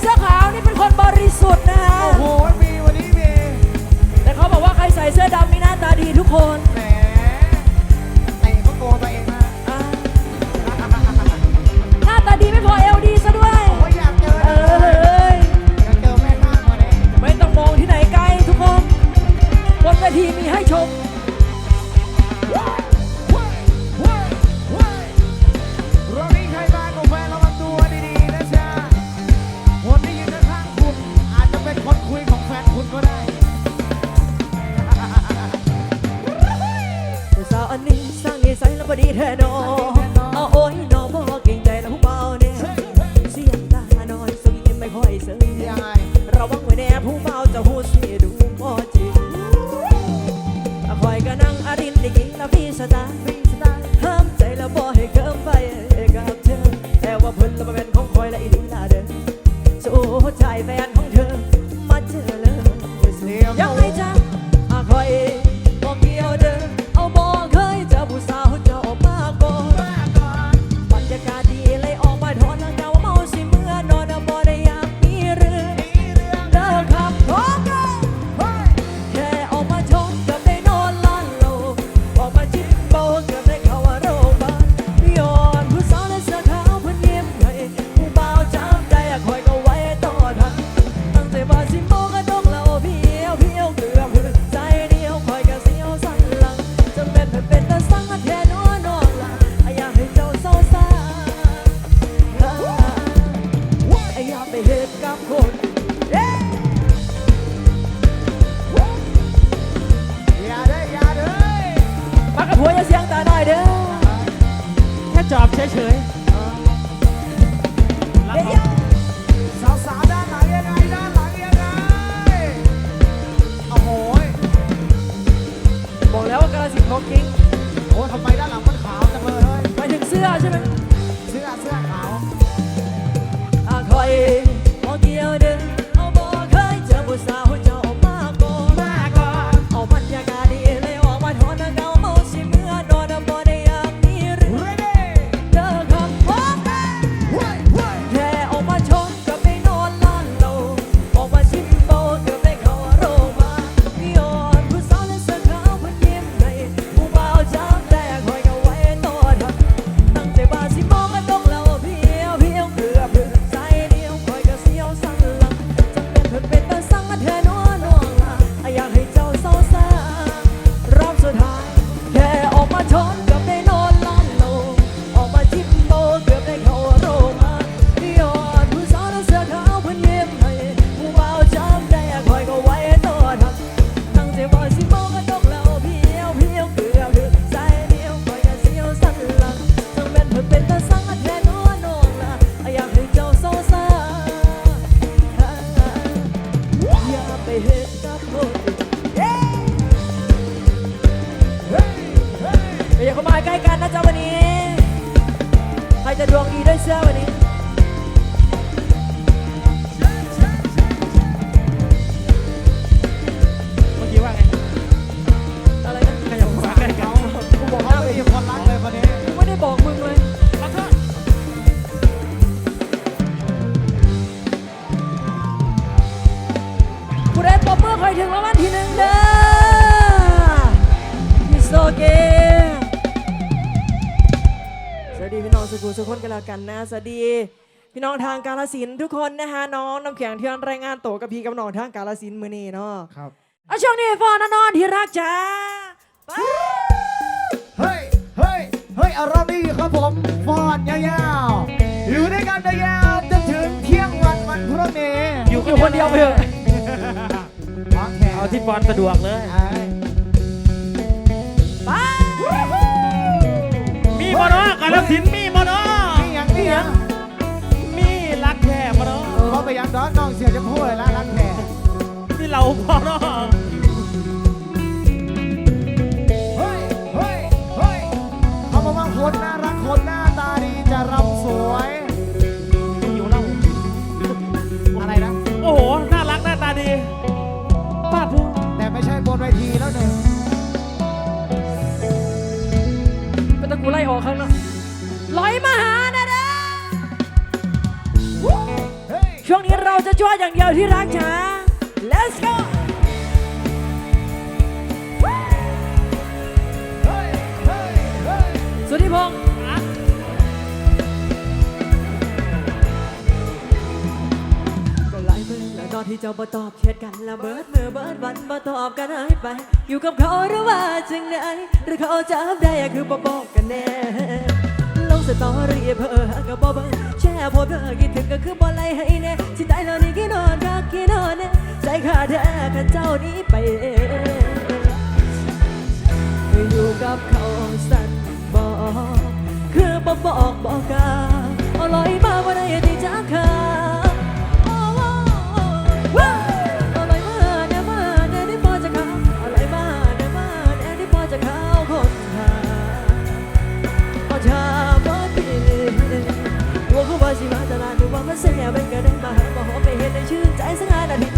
เสื้อขาวนี่เป็นคนบริสุทธิ์นะฮะโอ้โหมีวันนี้มีแต่เขาบอกว่าใครใส่เสื้อดำนี่หน้าตาดีทุกคนแหมไอ้เขาโกงตัวเองมาอ่าหน้าตาดีไม่พอเอลดีซะด้วย โอ้ยอยากเจอเออเฮ้ยอยากเจอแม่ข้างมาเลยไม่ต้องมองที่ไหนไกลทุกคนบนเวทีมีให้ชม ยแระสินของจริงโอ้ทำไมด้านหลังมันขาวจังเลยเฮ้ยหมายถึงเสื้อใช่ไหมเสื้อเสื้อขาวอาคอยมองเกี่ยวเด้อเอาบอกเคยเจอผู้สาวเจ้ ถึงรางวัลที่หนึ่งเด้อพี่โซเกสวัสดีพี่น้องสุขุสุขคนกันแล้วกันนะสวัสดีพี่น้องทางกาลสินธุ์ทุกคนนะฮะน้องน้ำแข็งเที่ยนรายงานโตวกับพี่กับน้องทางกาลสินธุ์มือนี้เนาะครับเอาช่วงนี้ฟอนนอนที่รักจ้าไปเฮ้ยเฮ้ยเฮ้ยเอารอบนี้ครับผมฟอนยาวๆอยู่ด้วยกันยาวๆจนถึงเที่ยงวันวันพรุ่งนี้อยู่คนเดียวไปเถอะฟังแขก เอาที่ฟอนสะดวกเลยไอ้ไปมีบ่เนาะกาลสินธุ์มีบ่เนาะนี่ยังนี่ยังมีรักแท้บ่เนาะเขาไปยังดอนน้องเสียจะพูดเลยละรักแขกมีเราบ่เนาะเฮ้ยเฮ้ยเฮ้ยเขาบอกว่าคนน่ารักคนหน้า นเวทีแล้วหนึ่งเป็นตะกูไล่ออกข้างนอกลอยมาหานะเด้อเฮ้ยชช่วงนี้เราจะช่วยอย่างเดียวที่รักจ๋า let's go เฮ้ยเฮ้ยเฮ้ยสุธิพงศ์ ที่เจ้าบ่ตอบเทียดกันละเบิดมือเบิดวันบ่ตอบกันหายไป อยู่กับเขาหรือว่าจังไดหรือเขาจับได้คือบ่บอกกันแน่ลงสตอรี่เพ้อหากับบ่เบิ่งแช่โพสต์เธอคิดถึงก็คือบ่ไล่ให้แน่สิตายแล้วนี่กี่นอนรักกี่นอนแน่ใจขาดแท้กันเจ้านี้ไปเองอยู่กับเขาสั่นบอกคือบอกบอกบอกกาเอาลอยมาว่าได้ที่จะขา มันเสียเป็นกันได้มาหาหมอไปเห็นในชื่นใจสักงานอาทิ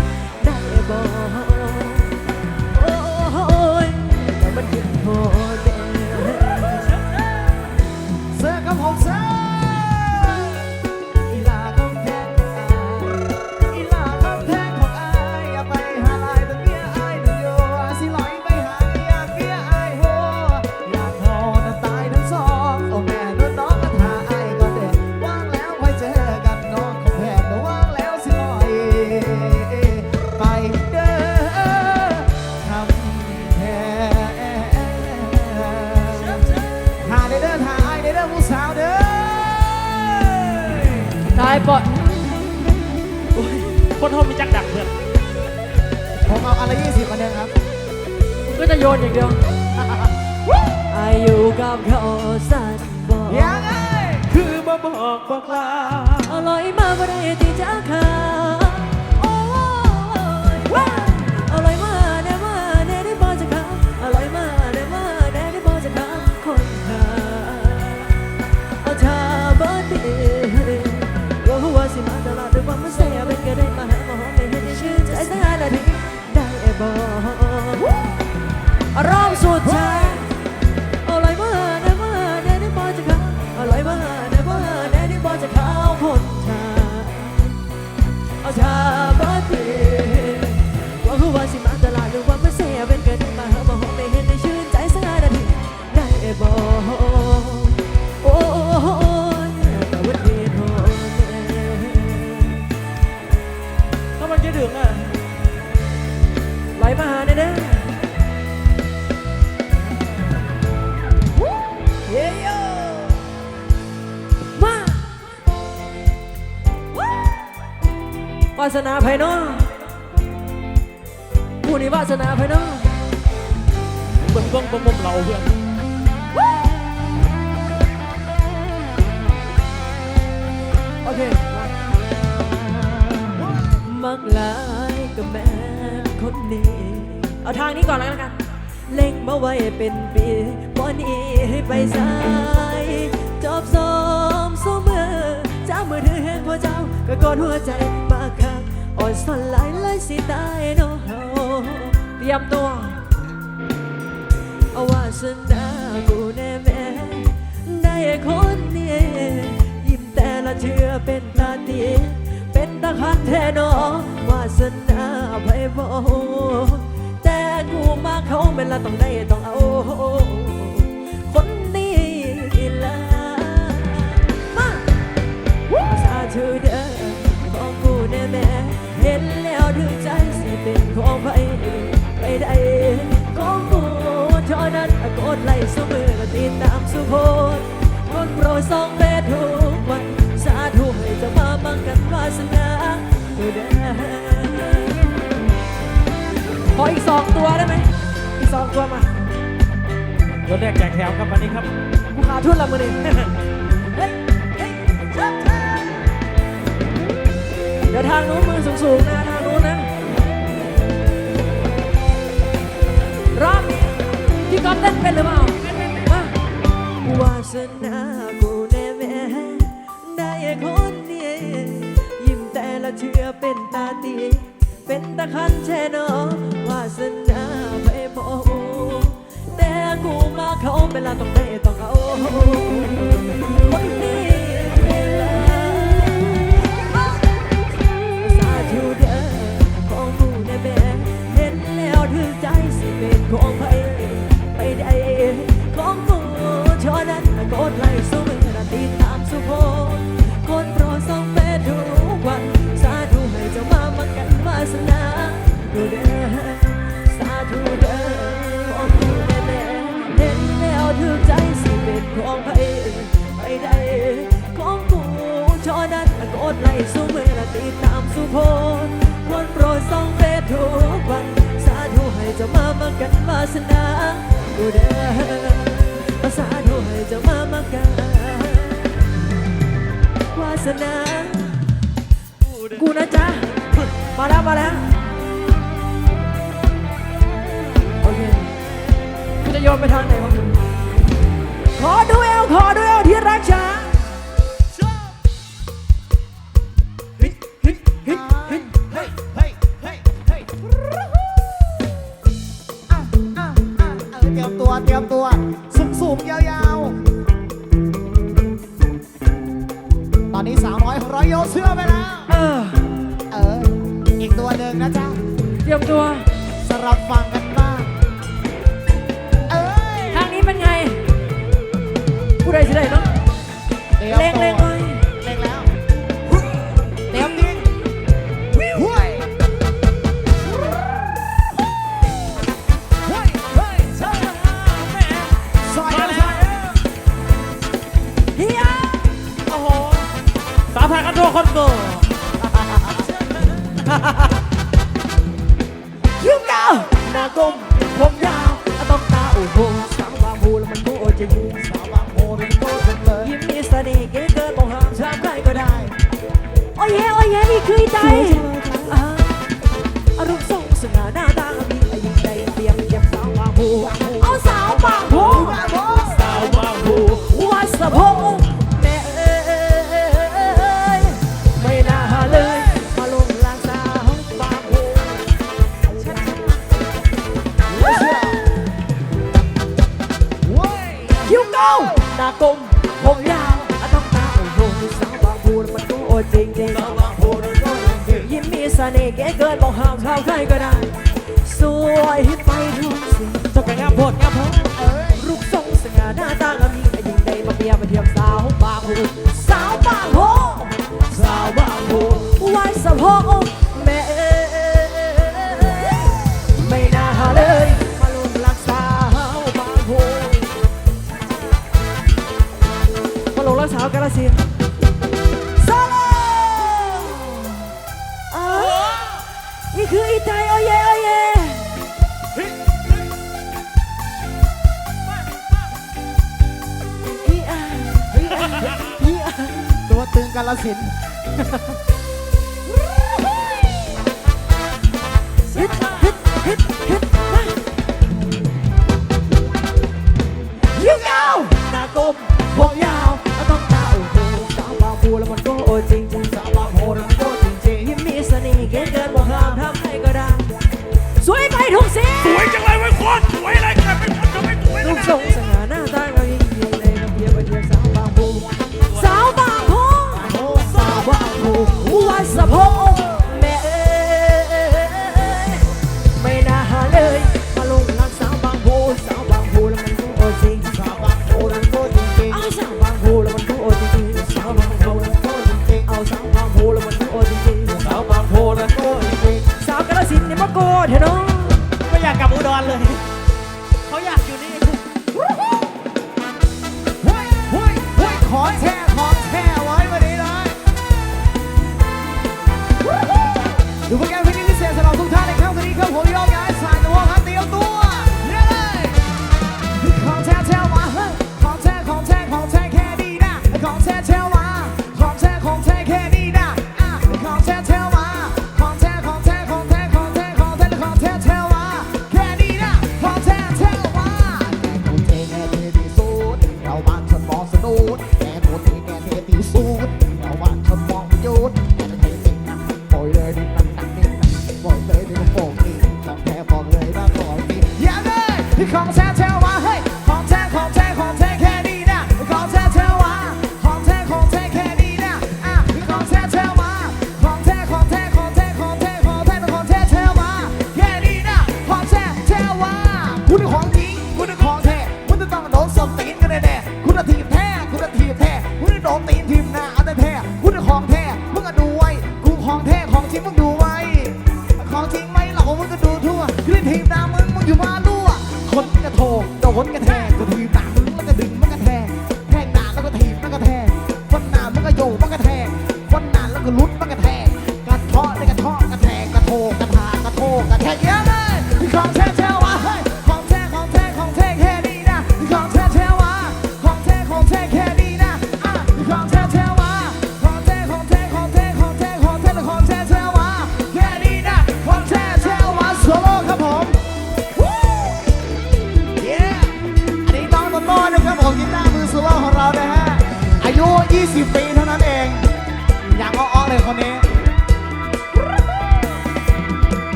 สนาไพน้องผู้นี้วาสนาไพน้องเบิ่งเบิ่งบ่มุมเราเพื่อนโอเคมามักหลายก็แม่นคนนี้ เอาทางนี้ก่อนแล้วกัน เล็งมาไว้เป็นปีบ่หนี้ให้ไปสายจอบซ้อมสู้มือจ้ามือถือแห้งพอเจ้าก็กอดหัวใจมาคัก อ่อนสอนหลายหลายสิตายเนาะเตรียมตัวเอาว่าสนากูแน่แม่ได้คนนี้ยิ้มแต่ละเชื่อเป็นตาดีเป็นตาคักแท้เนอวาสนาไพบแต่กูมาเขาเป็นละต้องได้ต้องเอาคนนี้ละมาภาษาชื่อเด้อของกูแน่แม่ เห็นแล้วถึงใจสิเป็นของไปไปได้ของกูเท่านั้นกดไลค์สมือก็ติดตามสุโพธกดโปรดส่องเฟซทุกวันสาธุให้จะมาบังกันวาสนาตัวเด้อขออีกสองตัวได้ไหมอีกสองตัวมารถแรกแจกแถวครับวันนี้ครับกูขาทุ่นละมือนี่เดี๋ยวทางนู้นมือสูงๆนะทางนู้นนะรอบนี้พี่ก๊อฟเต้นเป็นหรือเปล่ามาวาสนากูแน่แม่ได้คนนี้ยิ้มแต่ละเชื่อเป็นตาตี เป็นตะคันแช่นอวาสนาไปบอกแต่กูมาเขาเป็นลาต้องได้ต้องเอาคนนี้เวลา ดูเด้อของผู้ได้ม่เห็นแล้วถึงใจสิเป็นของไผไปได้ของผู้ชอนั้นกดไล่สู้เมื่อตีตามสุโพคนรดส่องเฟซทุกวันสาธุให้จ้มามกันวาสนาดูเด้อสาธุเด้อของผู้ได้ม่เห็นแล้วถึงใจสิเป็นของไผไปได้ของผู้ชอนั้นกดไลค์สู้เมื่อตีตามสุโพ มามากันวาสนากูเด้อสาธุให้เจ้ามามากันวาสนากูนะจ๊ะมาแล้วมาแล้วโอเคกูจะโยนไปทางไหนวะขอดูเอวขอดู ฟังกัน โอ้โหสาวบางพูแล้วมันโอ้จริงสาวบางโพเป็นโตจังเลยยิ้มมีเสน่ห์เก๋เกินมองหาชามใครก็ได้โอ้ยแย่โอ้ยแย่นี่คือใจอ่าอารมณ์ทรงสง่าหน้าตามีอายุใจเตรียมเก็บสาวบางพู คิ้วเก้าหน้ากลมผมยาวอะต้องตาโอ้โหสาวบางพูแล้วมันดูโอ้จริงจริงสาวบางโพเป็นโตจังเลยยิ้มมีเสน่ห์เก๋เกินบอกห้ามเขาใครก็ได้ สวยไปทุกสิ่งจะไปงามโพดงามโพดเอ้ยรูปทรงสง่าหน้าตาก็มีแต่ยิ่งใดมาเปียบมาเทียมสาวบางหูสาวบางหูสาวบางหูไว้สะโพกาลงรักสาวกาลสินโซโลอ่านี่คืออีใจโอเยโอเยพี่อาพี่อาพี่อาตัวตึงกาลสินฮิตฮิตฮิตฮิตมายิ้มยาวหน้ากลมผมยา โกเถอะเนาะไม่อยากกลับอุดรเลย เขาอยากอยู่นี่ เฮ้ยเฮ้ยเฮ้ยขอแช่ขอแช่ไ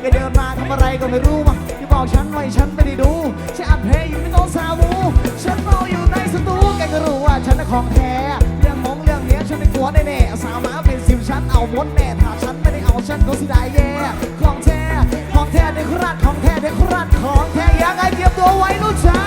แกเดินมาทำอะไรก็ไม่รู้มั้งอย่าบอกฉันว่าฉันไม่ได้ดูฉันอัดเพลงอยู่ในโต๊ะสาวูฉันเมาอยู่ในสตูแกก็รู้ว่าฉันน่ะของแท้เรื่องมองเรื่องเนี้ยฉันไม่กลัวแน่ๆสาวมาเป็นสิวฉันเอาหมดแน่ถ้าฉันไม่ได้เอาฉันก็เสียดายแย่ของแท้ของแท้เด็กรัชของแท้เด็กรัชของแท้ยังไงเตรียมตัวไว้นู่นจ้า